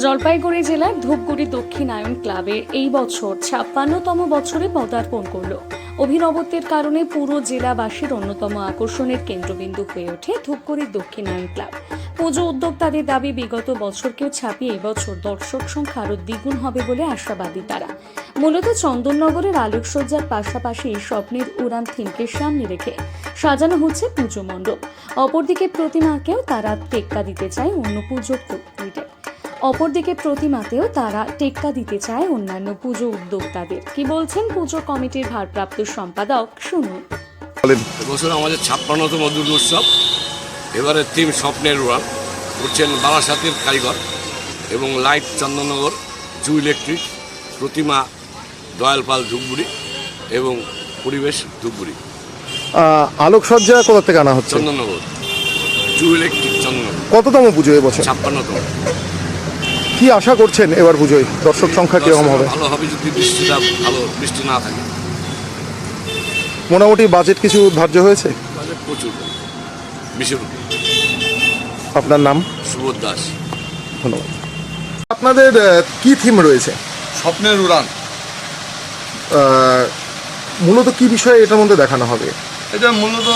জলপাইগুড়ি জেলার ধূপগুড়ি দক্ষিণায়ন ক্লাবের এই বছর ছাপ্পান্নতম বছরে পদার্পণ করল। অভিনবত্বের কারণে পুরো জেলাবাসীর অন্যতম আকর্ষণের কেন্দ্রবিন্দু হয়ে ওঠে ধূপগুড়ির দক্ষিণায়ন ক্লাব। পুজো উদ্যোক্তাদের দাবি, বিগত বছরকেও ছাপিয়ে এবছর দর্শক সংখ্যা আরও দ্বিগুণ হবে বলে আশাবাদী তারা। মূলত চন্দননগরের আলোকসজ্জার পাশাপাশি স্বপ্নের উড়ান থিমকে সামনে রেখে সাজানো হচ্ছে পুজো মণ্ডপ। অপরদিকে প্রতিমাকেও তারা টেক্কা দিতে চায় অন্য পুজো কমিটির অপরদিকে প্রতিমাতেও তারা টেক্কা দিতে চায় অন্যান্য পুজো উদ্যোক্তাদের। কি বলছেন পুজো কমিটির ভারপ্রাপ্ত সম্পাদক শুনুন বলেন এবছর আমাদের ছাপ্পান্নতম দুর্গোৎসব। এবারে থিম স্বপ্নের উড়ান। করছেন বারাসাতের কারিগর এবং লাইট চন্দননগর জু ইলেকট্রিক প্রতিমা দয়ালপাল ধূপগুড়ি এবং পরিবেশ ধূপগুড়ি। আলোকসজ্জা কোথা থেকে আনা হচ্ছে? চন্দননগর। জু ইলেকট্রিক চন্দননগর। কততম পুজো এবছর? ছাপ্পান্নতম। কি আশা করছেন এবার পুজোয়? দর্শক সংখ্যা কীরকম হবে? ভালো হবে যদি বৃষ্টিটা ভালো বৃষ্টি না থাকে। মোটামুটি বাজেট কিছু ধার্য হয়েছে? প্রচুর। আপনার নাম? সুবোধ দাস। ধন্যবাদ। আপনাদের আহ, কি থিম রয়েছে? স্বপ্নের উড়ান। আহ, মূলত কি বিষয়ে এটার মধ্যে দেখানো হবে? এটা মূলত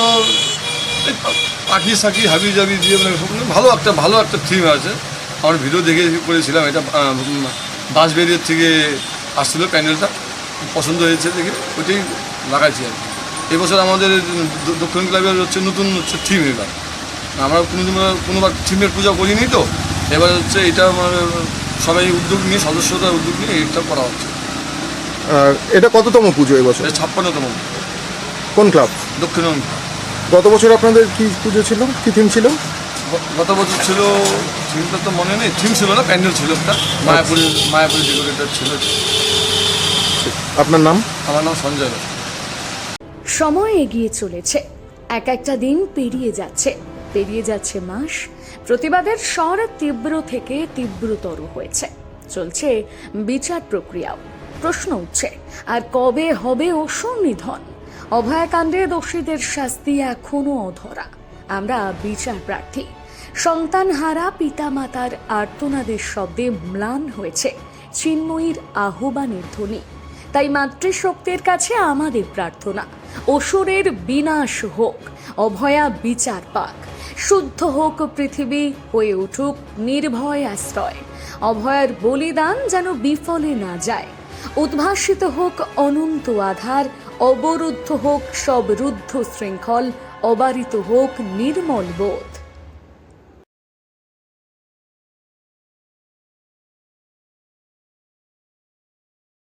এই পা- পাখি সাকি হাবি জাবি দিয়ে মানে সব ভালো একটা ভালো একটা থিম আছে। আমার ভিডিও দেখে করেছিলাম এটা বাঁশবেরিয়ার থেকে আসছিল প্যান্ডেলটা পছন্দ হয়েছে দেখে ওইটাই লাগাইছি আর কি। এবছর আমাদের দক্ষিণ ক্লাবের হচ্ছে নতুন হচ্ছে থিম এবার। আমরা কোনো দিন কোনোবার থিমের পূজা করিনি তো এবার হচ্ছে এটা আমার সবাই উদ্যোগ নিয়ে সদস্যরা উদ্যোগ নিয়ে এটা করা হচ্ছে। এটা কততম পুজো এবছর? ছাপ্পান্নতম কোন ক্লাব? দক্ষিণ গত বছর আপনাদের কি পুজো ছিল? কি থিম ছিল? গত বছর ছিল থিমটা তো মনে নেই থিম ছিল না প্যান্ডেল ছিল একটা মায়াপুরের মায়াপুরের ডেকোরেটর ছিল। আপনার নাম? আমার নাম সঞ্জয়। সময় এগিয়ে চলেছে। এক একটা দিন পেরিয়ে যাচ্ছে। পেরিয়ে যাচ্ছে মাস। প্রতিবাদের স্বর তীব্র থেকে তীব্রতর হয়েছে। চলছে বিচার প্রক্রিয়াও। প্রশ্ন উঠছে আর কবে হবে অসুর নিধন অভয়াকাণ্ডে দোষীদের শাস্তি এখনও অধরা। আমরা বিচার প্রার্থী। সন্তানহারা পিতামাতার আর্তনাদের শব্দে ম্লান হয়েছে। চিন্ময়ীর আহ্বানের ধ্বনি। তাই মাতৃশক্তির কাছে আমাদের প্রার্থনা। অসুরের বিনাশ হোক, অভয়া বিচার পাক। শুদ্ধ হোক পৃথিবী, হয়ে উঠুক নির্ভয় আশ্রয়। অভয়ার বলিদান যেন বিফলে না যায়। উদ্ভাসিত হোক অনন্ত আধার অবরুদ্ধ হোক সব রুদ্ধ শৃঙ্খল অবারিত হোক নির্মল বোধ।